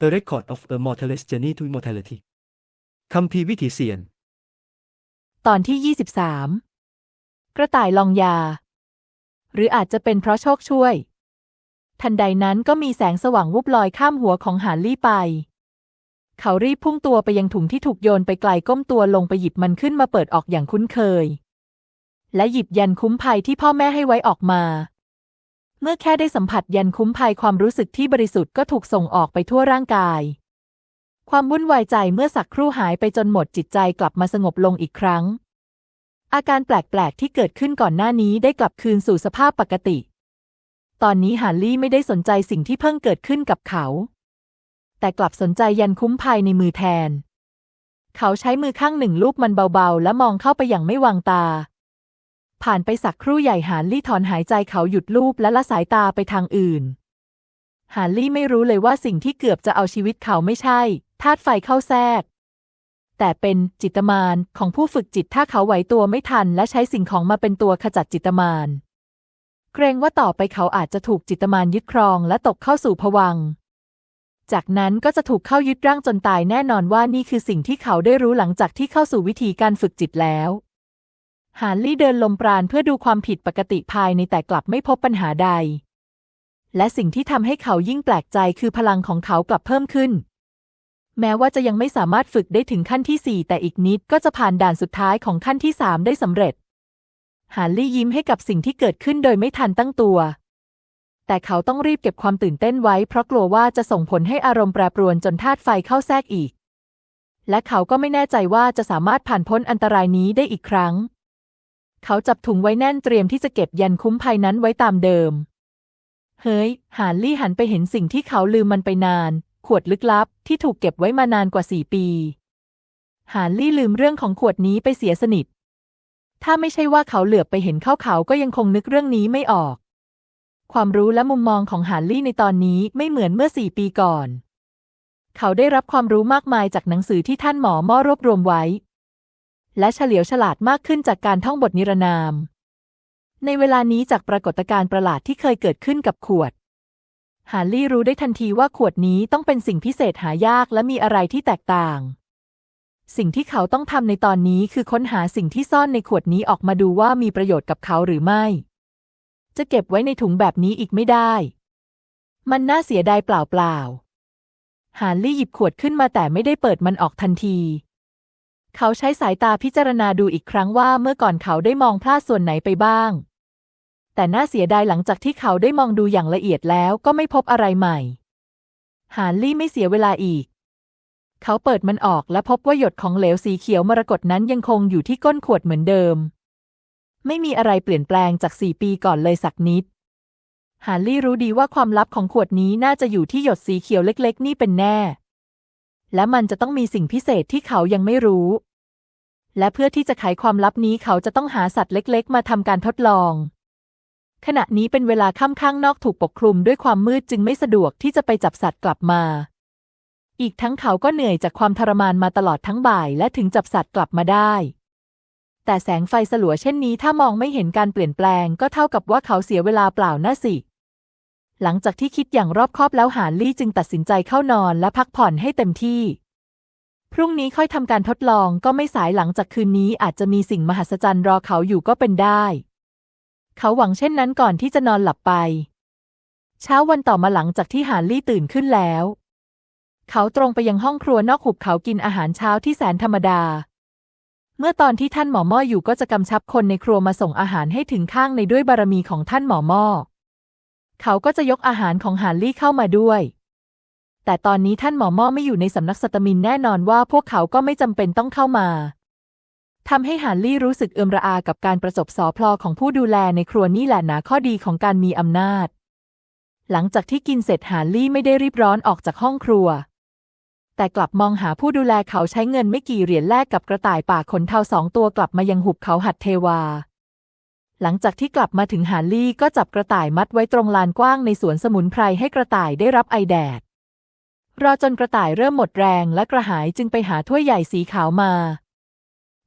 The Record of a Mortalist Journey to Immortality คัมภีวิถีเสียน ตอนที่ 23 กระต่ายลองยา หรืออาจจะเป็นเพราะโชคช่วย ทันใดนั้นก็มีแสงสว่างวุบลอยข้ามหัวของหาลี่ไป เขารีบพุ่งตัวไปยังถุงที่ถูกโยนไปไกลก้มตัวลงไปหยิบมันขึ้นมาเปิดออกอย่างคุ้นเคย และหยิบยันคุ้มภัยที่พ่อแม่ให้ไว้ออกมา เมื่อแค่ได้สัมผัสยันคุ้มภัยความรู้สึกที่บริสุทธิ์ก็ถูกส่งออกไปทั่วร่างกาย ความวุ่นวายใจเมื่อสักครู่หายไปจนหมดจิตใจกลับมาสงบลงอีกครั้ง อาการแปลก ๆ ที่เกิดขึ้นก่อนหน้านี้ได้กลับคืนสู่สภาพปกติ ตอนนี้ฮาร์ลี่ไม่ได้สนใจสิ่งที่เพิ่งเกิดขึ้นกับเขา แต่กลับสนใจยันคุ้มภัยในมือแทน เขาใช้มือข้างหนึ่งลูบมันเบา ๆ และมองเข้าไปอย่างไม่วางตา ผ่านไปสักครู่ใหญ่ฮาร์ลี่ถอนหายใจเขาหยุดลูบและละสายตาไปทางอื่นฮาร์ลี่ไม่รู้เลยว่าสิ่งที่เกือบจะเอาชีวิตเขาไม่ใช่ธาตุไฟเข้าแทรก แต่เป็นจิตมารของผู้ฝึกจิตถ้าเขาไหวตัวไม่ทัน และใช้สิ่งของมาเป็นตัวขจัดจิตมารเกรงว่าต่อไปเขาอาจจะถูกจิตมารยึดครองและตกเข้าสู่ภวังจากนั้นก็จะถูกเข้ายึดร่างจนตายแน่นอนว่านี่คือสิ่งที่เขาได้รู้หลังจากที่เข้าสู่วิธีการฝึกจิตแล้ว ฮาร์ลี่เดินลมปราณเพื่อดูความผิดปกติภายในแต่กลับไม่พบปัญหาใด และสิ่งที่ทำให้เขายิ่งแปลกใจคือพลังของเขากลับเพิ่มขึ้น แม้ว่าจะยังไม่สามารถฝึกได้ถึงขั้นที่ 4 แต่อีกนิดก็จะผ่านด่านสุดท้ายของขั้นที่ 3 ได้สำเร็จ ฮาร์ลี่ยิ้มให้กับสิ่งที่เกิดขึ้นโดยไม่ทันตั้งตัว แต่เขาต้องรีบเก็บความตื่นเต้นไว้ เพราะกลัวว่าจะส่งผลให้อารมณ์แปรปรวนจนธาตุไฟเข้าแทรกอีก และเขาก็ไม่แน่ใจว่าจะสามารถผ่านพ้นอันตรายนี้ได้อีกครั้ง เขาจับถุงไว้แน่นเตรียมที่จะเก็บยันคุ้มภัยนั้นไว้ตามเดิม เฮ้ยฮาร์ลี่หันไปเห็นสิ่งที่เขาลืมมันไปนาน ขวดลึกลับที่ถูกเก็บไว้มานานกว่าสี่ปีฮาร์ลี่ลืมเรื่องของขวดนี้ไปเสียสนิท ถ้าไม่ใช่ว่าเขาเหลือบไปเห็นเข้าเขาก็ยังคงนึกเรื่องนี้ไม่ออก ความรู้และมุมมองของฮาร์ลี่ในตอนนี้ไม่เหมือนเมื่อสี่ปีก่อน เขาได้รับความรู้มากมายจากหนังสือที่ท่านหมอม่อรวบรวมไว้ และเฉลียวฉลาดมากขึ้นจากการท่องบทนิรนาม ในเวลานี้จากปรากฏการณ์ประหลาดที่เคยเกิดขึ้นกับขวด ฮาร์ลี่รู้ได้ทันทีว่าขวดนี้ต้องเป็นสิ่งพิเศษหายากและมีอะไรที่แตกต่าง สิ่งที่เขาต้องทำในตอนนี้คือค้นหาสิ่งที่ซ่อนในขวดนี้ออกมาดูว่ามีประโยชน์กับเขาหรือไม่ จะเก็บไว้ในถุงแบบนี้อีกไม่ได้ มันน่าเสียดายเปล่าๆฮาร์ลี่หยิบขวดขึ้นมาแต่ไม่ได้เปิดมันออกทันที เขาใช้สายตาพิจารณาดูอีกครั้งว่าเมื่อก่อนเขาได้มองพลาดส่วนไหนไปบ้าง แต่น่าเสียดายหลังจากที่เขาได้มองดูอย่างละเอียดแล้วก็ไม่พบอะไรใหม่ฮาร์ลี่ไม่เสียเวลาอีก เขาเปิดมันออกและพบว่าหยดของเหลวสีเขียวมรกตนั้นยังคงอยู่ที่ก้นขวดเหมือนเดิม ไม่มีอะไรเปลี่ยนแปลงจากสี่ปีก่อนเลยสักนิดฮาร์ลี่รู้ดีว่าความลับของขวดนี้น่าจะอยู่ที่หยดสีเขียวเล็ก ๆ นี่เป็นแน่ และมันจะต้องมีสิ่งพิเศษที่เขายังไม่รู้ และเพื่อที่จะไขความลับนี้เขาจะต้องหาสัตว์เล็กๆ มาทำการทดลอง ขณะนี้เป็นเวลาค่ำข้างนอกถูกปกคลุมด้วยความมืดจึงไม่สะดวกที่จะไปจับสัตว์กลับมา อีกทั้งเขาก็เหนื่อยจากความทรมานมาตลอดทั้งบ่าย และถึงจับสัตว์กลับมาได้ แต่แสงไฟสลัวเช่นนี้ถ้ามองไม่เห็นการเปลี่ยนแปลงก็เท่ากับว่าเขาเสียเวลาเปล่าน่าสิ หลังจากที่คิดอย่างรอบคอบแล้วหาลี่จึงตัดสินใจเข้านอนและพักผ่อนให้เต็มที่ พรุ่งนี้ค่อยทำการทดลองก็ไม่สายหลังจากคืนนี้อาจจะมีสิ่งมหัศจรรย์รอเขาอยู่ก็เป็นได้ เขาหวังเช่นนั้นก่อนที่จะนอนหลับไป เช้าวันต่อมาหลังจากที่ฮาร์ลี่ตื่นขึ้นแล้ว เขาตรงไปยังห้องครัวนอกหุบเขากินอาหารเช้าที่แสนธรรมดา เมื่อตอนที่ท่านหมอม่ออยู่ก็จะกำชับคนในครัวมาส่งอาหารให้ถึงข้างในด้วยบารมีของท่านหมอม่อ เขาก็จะยกอาหารของฮาร์ลี่เข้ามาด้วย แต่ตอนนี้ท่านหมอม่อไม่อยู่ในสำนักสตมินแน่นอนว่าพวกเขาก็ไม่จำเป็นต้องเข้ามาทำให้ฮาร์ลี่รู้สึกเอือมระอากับการประสบสอพลอของผู้ดูแลในครัวนี่แหละนาข้อดีของการมีอำนาจ หลังจากที่กินเสร็จฮาร์ลี่ไม่ได้รีบร้อนออกจากห้องครัว แต่กลับมองหาผู้ดูแลเขาใช้เงินไม่กี่เหรียญแลกกับกระต่ายป่าขนเทาสองตัวกลับมายังหุบเขาหัดเทวา หลังจากที่กลับมาถึงฮาร์ลี่ก็จับกระต่ายมัดไว้ตรงลานกว้างในสวนสมุนไพรให้กระต่ายได้รับไอแดด รอจนกระต่ายเริ่มหมดแรงและกระหายจึงไปหาถ้วยใหญ่สีขาวมา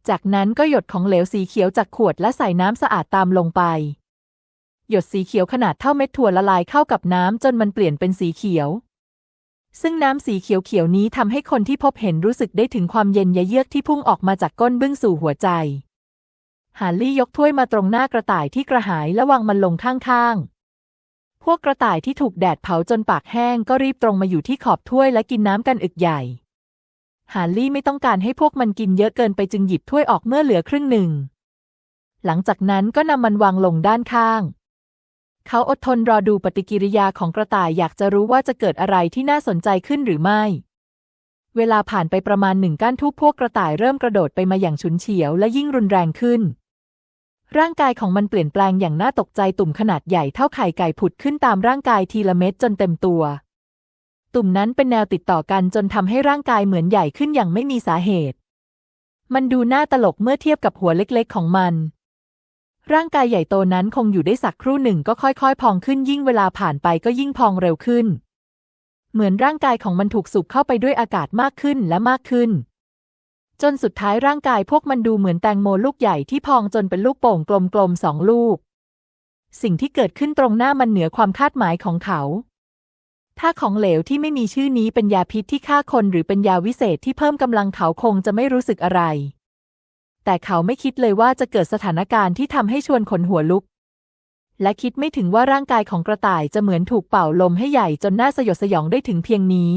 จากนั้นก็หยดของเหลวสีเขียวจากขวดและใส่น้ำสะอาดตามลงไป หยดสีเขียวขนาดเท่าเม็ดถั่วละลายเข้ากับน้ำจนมันเปลี่ยนเป็นสีเขียว ซึ่งน้ำสีเขียวๆนี้ทำให้คนที่พบเห็นรู้สึกได้ถึงความเย็นยะเยือกที่พุ่งออกมาจากก้นบึ้งสู่หัวใจ ฮาร์ลี่ยกถ้วยมาตรงหน้ากระต่ายที่กระหายและวางมันลงข้างๆ พวกกระต่ายที่ถูกแดดเผาจนปากแห้งก็รีบตรงมาอยู่ที่ขอบถ้วยและกินน้ำกันอึกใหญ่ ฮาร์ลี่ไม่ต้องการให้พวกมันกินเยอะเกินไปจึงหยิบถ้วยออกเมื่อเหลือครึ่งหนึ่ง หลังจากนั้นก็นำมันวางลงด้านข้าง เขาอดทนรอดูปฏิกิริยาของกระต่ายอยากจะรู้ว่าจะเกิดอะไรที่น่าสนใจขึ้นหรือไม่เวลาผ่านไปประมาณหนึ่งก้านทูบพวกกระต่ายเริ่มกระโดดไปมาอย่างฉุนเฉียวและยิ่งรุนแรงขึ้น ร่างกายของมันเปลี่ยนแปลงอย่างน่าตกใจตุ่มขนาดใหญ่เท่าไข่ไก่ผุดขึ้นตามร่างกายทีละเม็ดจนเต็มตัว ตุ่มนั้นเป็นแนวติดต่อกันจนทำให้ร่างกายเหมือนใหญ่ขึ้นอย่างไม่มีสาเหตุ มันดูน่าตลกเมื่อเทียบกับหัวเล็กๆของมัน ร่างกายใหญ่โตนั้นคงอยู่ได้สักครู่หนึ่งก็ค่อยๆ พองขึ้นยิ่งเวลาผ่านไปก็ยิ่งพองเร็วขึ้น เหมือนร่างกายของมันถูกสูบเข้าไปด้วยอากาศมากขึ้นและมากขึ้น จนสุดท้ายร่างกายพวกมันดูเหมือนแตงโมลูกใหญ่ที่พองจนเป็นลูกโป่งกลมๆสองลูก สิ่งที่เกิดขึ้นตรงหน้ามันเหนือความคาดหมายของเขาถ้าของเหลวที่ไม่มีชื่อนี้เป็นยาพิษที่ฆ่าคนหรือเป็นยาวิเศษที่เพิ่มกำลังเขาคงจะไม่รู้สึกอะไร แต่เขาไม่คิดเลยว่าจะเกิดสถานการณ์ที่ทำให้ชวนขนหัวลุก และคิดไม่ถึงว่าร่างกายของกระต่ายจะเหมือนถูกเป่าลมให้ใหญ่จนน่าสยดสยองได้ถึงเพียงนี้